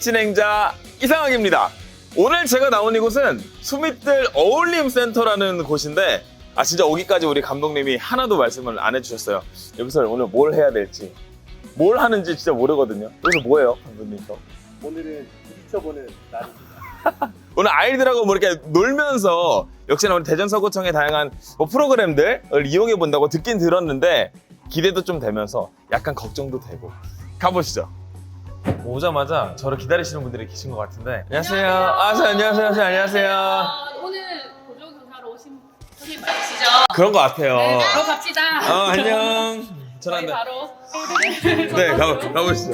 진행자 이상학입니다. 오늘 제가 나온 이곳은 수mit들 어울림 센터라는 곳인데 아 진짜 오기까지 우리 감독님이 하나도 말씀을 안 해주셨어요. 여기서 오늘 뭘 해야 될지 뭘 하는지 진짜 모르거든요. 여기서 뭐예요, 감독님? 저? 오늘은 부딪혀보는 날입니다. 오늘 아이들하고 뭐 이렇게 놀면서 역시나 우리 대전서구청의 다양한 뭐 프로그램들을 이용해 본다고 듣긴 들었는데 기대도 좀 되면서 약간 걱정도 되고 가보시죠. 오자마자 저를 기다리시는 분들이 계신 것 같은데 안녕하세요. 아, 저 안녕하세요. 저 안녕하세요. 아, 오늘 보조 교사로 오신 선생님 맞으시죠? 그런 것 같아요. 네, 바로 갑시다. 어, 안녕. 저희 전화한다. 바로 네, 가, 가보시죠.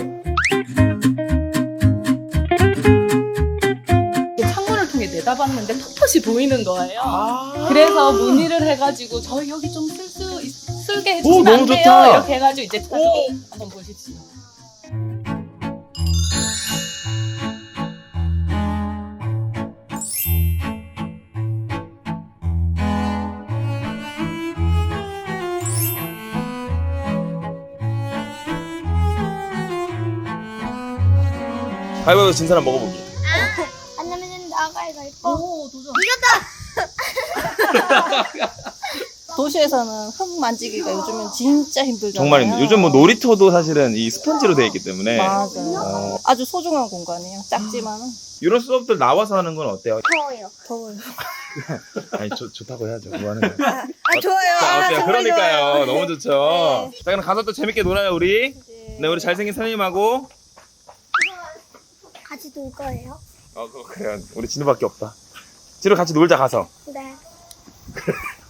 창문을 통해 내다봤는데 턱턱이 보이는 거예요. 아. 그래서 문의를 해가지고 저희 여기 좀 쓸수 오, 해주시면 너무 안 돼요? 좋다. 이렇게 해가지고 이제 오. 한번 가위바위보 진 사람 먹어보기. 안 나면 나가야 더 예뻐. 오 도전. 도시에서는 흙 만지기가 요즘은 진짜 힘들잖아요. 정말 힘들어요. 요즘 뭐 놀이터도 사실은 이 스펀지로 되어 있기 때문에 맞아요. 어, 아주 소중한 공간이에요. 작지만은 이런 수업들 나와서 하는 건 어때요? 더워요. 더워요. 아니 좋, 좋다고 해야죠. 뭐 하는 거예요? 아 좋아요. 자, 아, 어때요? 정말 그러니까요. 좋아요. 너무 좋죠. 네. 자, 그럼 가서 또 재밌게 놀아요, 우리. 네. 네, 우리 잘생긴 선생님하고. 같이 놀 거예요? 어, 그- 그래요. 우리 진우밖에 없다. 진우 같이 놀자, 가서. 네.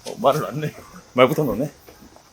어, 말을 안 내. 말부터 넣네.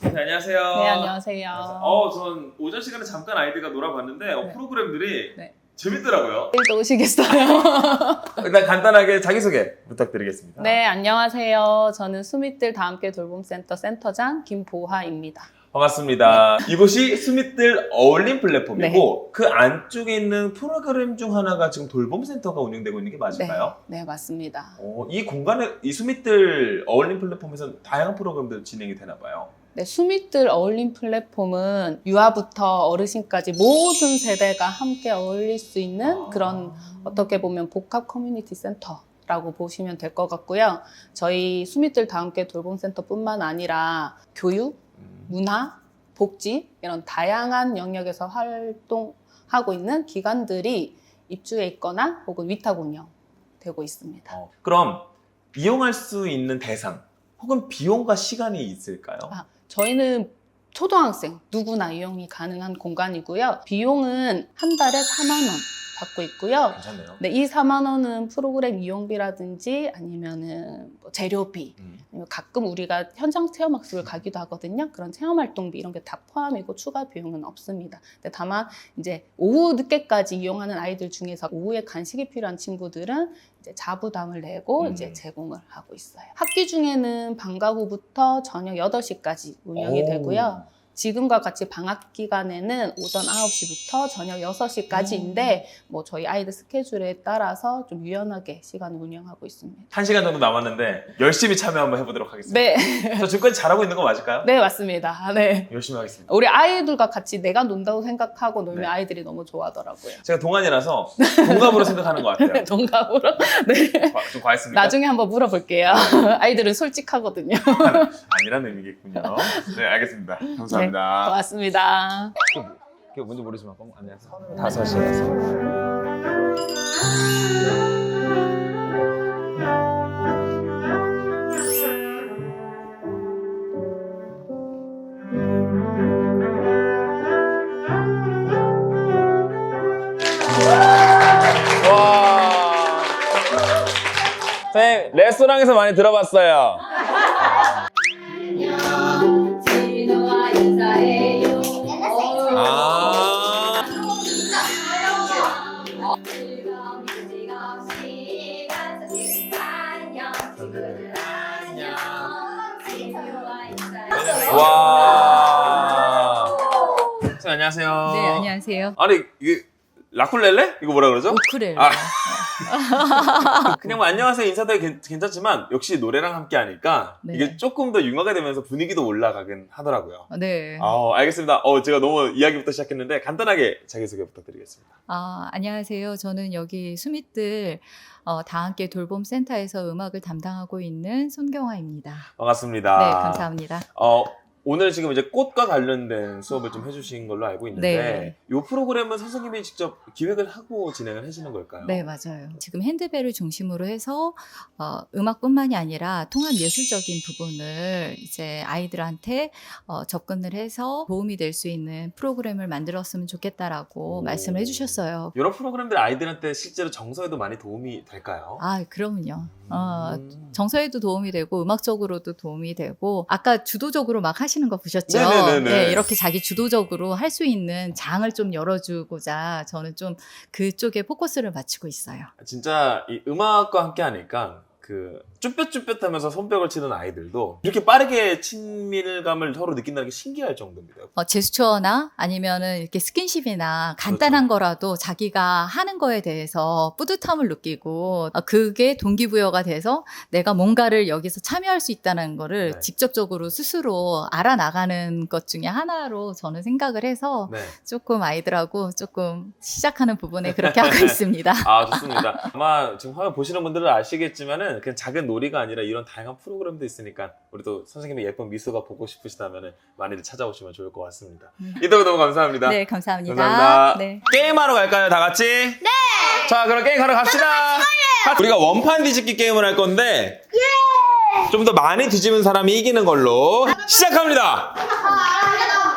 네, 안녕하세요. 네 안녕하세요. 어, 전 오전 시간에 잠깐 아이들과 놀아봤는데 어, 네. 프로그램들이 네. 재밌더라고요. 내일도 오시겠어요? 일단 간단하게 자기소개 부탁드리겠습니다. 네 안녕하세요. 저는 수mit들 다 함께 돌봄센터 센터장 김보하입니다. 반갑습니다. 이곳이 수mit들 어울림 플랫폼이고 그 안쪽에 있는 프로그램 중 하나가 지금 돌봄 센터가 운영되고 있는 게 맞을까요? 네 맞습니다. 어, 이 공간에 이 수mit들 어울림 플랫폼에서 다양한 프로그램들 진행이 되나 봐요. 네, 수mit들 어울림 플랫폼은 유아부터 어르신까지 모든 세대가 함께 어울릴 수 있는 그런 어떻게 보면 복합 커뮤니티 센터 라고 보시면 될 것 같고요. 저희 수mit들 다 함께 돌봄 센터뿐만 아니라 교육, 음, 문화, 복지 이런 다양한 영역에서 활동하고 있는 기관들이 입주해 있거나 혹은 위탁 운영되고 있습니다. 어, 그럼 이용할 수 있는 대상 혹은 비용과 시간이 있을까요? 아, 저희는 초등학생 누구나 이용이 가능한 공간이고요. 비용은 한 달에 4만 원 받고 있고요. 괜찮네요. 네, 이 4만 원은 프로그램 이용비라든지 아니면은 뭐 재료비, 음. 아니면 가끔 우리가 현장 체험 학습을 가기도 하거든요. 그런 체험 활동비 이런 게 다 포함이고 추가 비용은 없습니다. 근데 다만 이제 오후 늦게까지 이용하는 아이들 중에서 오후에 간식이 필요한 친구들은 이제 자부담을 내고 음. 이제 제공을 하고 있어요. 학기 중에는 방과 후부터 저녁 8시까지 운영이 오. 되고요. 지금과 같이 방학 기간에는 오전 9시부터 저녁 6시까지인데 뭐 저희 아이들 스케줄에 따라서 좀 유연하게 시간을 운영하고 있습니다. 한 시간 정도 남았는데 열심히 참여 한번 해보도록 하겠습니다. 네, 저 지금까지 잘하고 있는 거 맞을까요? 네 맞습니다. 네. 열심히 하겠습니다. 우리 아이들과 같이 내가 논다고 생각하고 놀면 네. 아이들이 너무 좋아하더라고요. 제가 동안이라서 동갑으로 생각하는 것 같아요. 동감으로. 네. 과- 좀 과했습니까? 나중에 한번 물어볼게요. 아이들은 솔직하거든요. 아니라는 의미겠군요. 네, 알겠습니다. 감사합니다. 고맙습니다. 그게 뭔지 모르지만 안녕하세요. 다섯이라서. 와. 선생님, 레스토랑에서 많이 들어봤어요. 와. 선생님, 안녕하세요. 네, 안녕하세요. 아니, 이게 라쿨렐레? 이거 뭐라 그러죠? 우쿨렐레. 아. 그냥 뭐 안녕하세요 인사도 괜- 괜찮지만 역시 노래랑 함께 하니까 네. 이게 조금 더 융화가 되면서 분위기도 올라가긴 하더라고요. 네. 아, 알겠습니다. 어, 제가 너무 이야기부터 시작했는데 간단하게 자기소개 부탁드리겠습니다. 아, 안녕하세요. 저는 여기 수mit들 어, 다 함께 돌봄 센터에서 음악을 담당하고 있는 손경화입니다. 반갑습니다. 네, 감사합니다. 어, 오늘 지금 이제 꽃과 관련된 수업을 좀 해주신 걸로 알고 있는데 네. 이 프로그램은 선생님이 직접 기획을 하고 진행을 하시는 걸까요? 네, 맞아요. 지금 핸드벨을 중심으로 해서 어, 음악뿐만이 아니라 통합 예술적인 부분을 이제 아이들한테 어, 접근을 해서 도움이 될 수 있는 프로그램을 만들었으면 좋겠다라고 오. 말씀을 해주셨어요. 이런 프로그램들 아이들한테 실제로 정서에도 많이 도움이 될까요? 아, 그럼요. 어, 음. 정서에도 도움이 되고 음악적으로도 도움이 되고 아까 주도적으로 막 하시는 거 보셨죠? 네네네네. 네, 이렇게 자기 주도적으로 할 수 있는 장을 좀 열어주고자 저는 좀 그쪽에 포커스를 맞추고 있어요. 진짜 이 음악과 함께 하니까 그 쭈뼛쭈뼛하면서 손뼉을 치는 아이들도 이렇게 빠르게 친밀감을 서로 느낀다는 게 신기할 정도입니다. 어, 제스처나 아니면은 이렇게 스킨십이나 간단한 거라도 자기가 하는 거에 대해서 뿌듯함을 느끼고 어, 그게 동기부여가 돼서 내가 뭔가를 여기서 참여할 수 있다는 거를 네. 직접적으로 스스로 알아나가는 것 중에 하나로 저는 생각을 해서 네. 조금 아이들하고 조금 시작하는 부분에 그렇게 하고 있습니다. 아 좋습니다. 아마 지금 화면 보시는 분들은 아시겠지만은 그냥 작은 놀이가 아니라 이런 다양한 프로그램도 있으니까 우리 또 선생님의 예쁜 미소가 보고 싶으시다면은 많이들 찾아오시면 좋을 것 같습니다. 음. 인터뷰 너무 감사합니다. 네, 감사합니다. 감사합니다. 네. 게임하러 갈까요, 다 같이? 네. 자, 그럼 게임 하러 갑시다. 우리가 원판 뒤집기 게임을 할 건데 좀더 많이 뒤집은 사람이 이기는 걸로 시작합니다.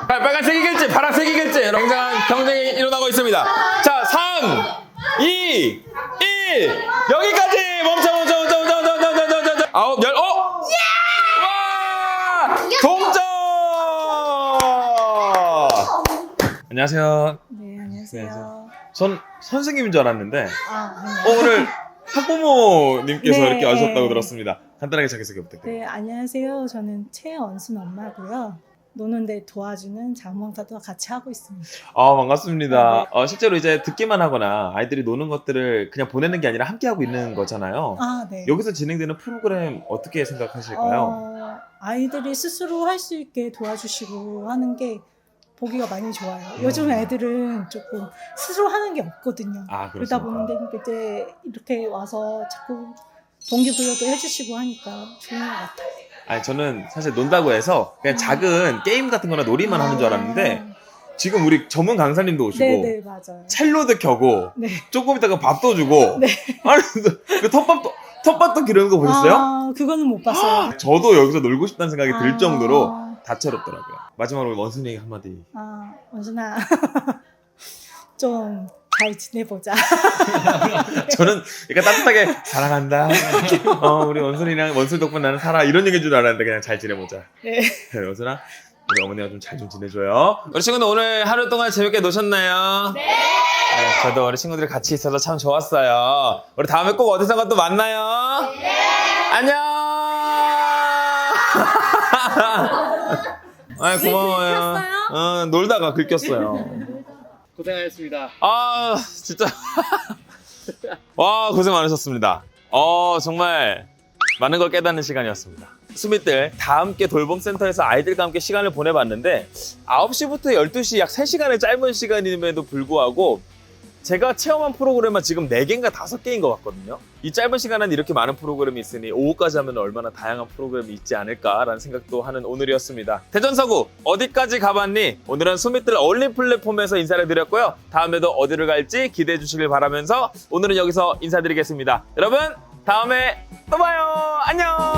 빨- 빨간색이 결제, 파란색이 결제. 굉장한 경쟁이 일어나고 있습니다. 자, 3, 2, 1. 여기까지 안녕하세요. 네, 안녕하세요. 전 선생님인 줄 알았는데 아, 어, 오늘 학부모님께서 네. 이렇게 와주셨다고 들었습니다. 간단하게 자기소개 부탁드립니다. 네, 안녕하세요. 저는 최연순 엄마고요. 노는데 도와주는 장몽사도 같이 하고 있습니다. 아 반갑습니다. 네. 어, 실제로 이제 듣기만 하거나 아이들이 노는 것들을 그냥 보내는 게 아니라 함께 하고 있는 거잖아요. 아, 네. 여기서 진행되는 프로그램 어떻게 생각하실까요? 어, 아이들이 스스로 할 수 있게 도와주시고 하는 게 보기가 많이 좋아요. 요즘 애들은 조금 스스로 하는 게 없거든요. 아 그러다. 보는데 이제 이렇게 와서 자꾸 동기부여도 해주시고 하니까 좋은 것 같아요. 아니 저는 사실 논다고 해서 그냥 작은 게임 같은 거나 놀이만 하는 줄 알았는데 지금 우리 전문 강사님도 오시고 아. 네네 맞아요. 첼로도 켜고 네. 조금 있다가 밥도 주고 네. 아니 그 텃밥도 텃밥도 기르는 거 보셨어요? 아, 그거는 못 봤어요. 저도 여기서 놀고 싶다는 생각이 들 아. 정도로 다채롭더라고요. 마지막으로 원순이 한마디. 아, 원순아. 좀 잘 지내보자. 저는 약간 따뜻하게 사랑한다. 어, 우리 원순이랑 원순 덕분에 나는 살아 이런 얘기인 줄 알았는데 그냥 잘 지내보자. 네. 네, 원순아. 우리 어머니가 좀 잘 좀 지내줘요. 우리 친구들 오늘 하루 동안 재밌게 노셨나요? 네. 저도 우리 친구들이 같이 있어서 참 좋았어요. 우리 다음에 꼭 어디선가 또 만나요. 네. 안녕. 아 고마워요. 어, 놀다가 긁혔어요. 고생하셨습니다. 아 진짜 와 고생 많으셨습니다. 어 정말 많은 걸 깨닫는 시간이었습니다. 수mit들 다 함께 돌봄센터에서 아이들과 함께 시간을 보내봤는데 9시부터 12시 약 3시간의 짧은 시간임에도 불구하고 제가 체험한 프로그램은 지금 4개인가 5개인 것 같거든요. 이 짧은 시간은 이렇게 많은 프로그램이 있으니 오후까지 하면 얼마나 다양한 프로그램이 있지 않을까라는 생각도 하는 오늘이었습니다. 대전서구 어디까지 가봤니? 오늘은 수mit들 어울림 플랫폼에서 인사를 드렸고요. 다음에도 어디를 갈지 기대해 주시길 바라면서 오늘은 여기서 인사드리겠습니다. 여러분 다음에 또 봐요. 안녕.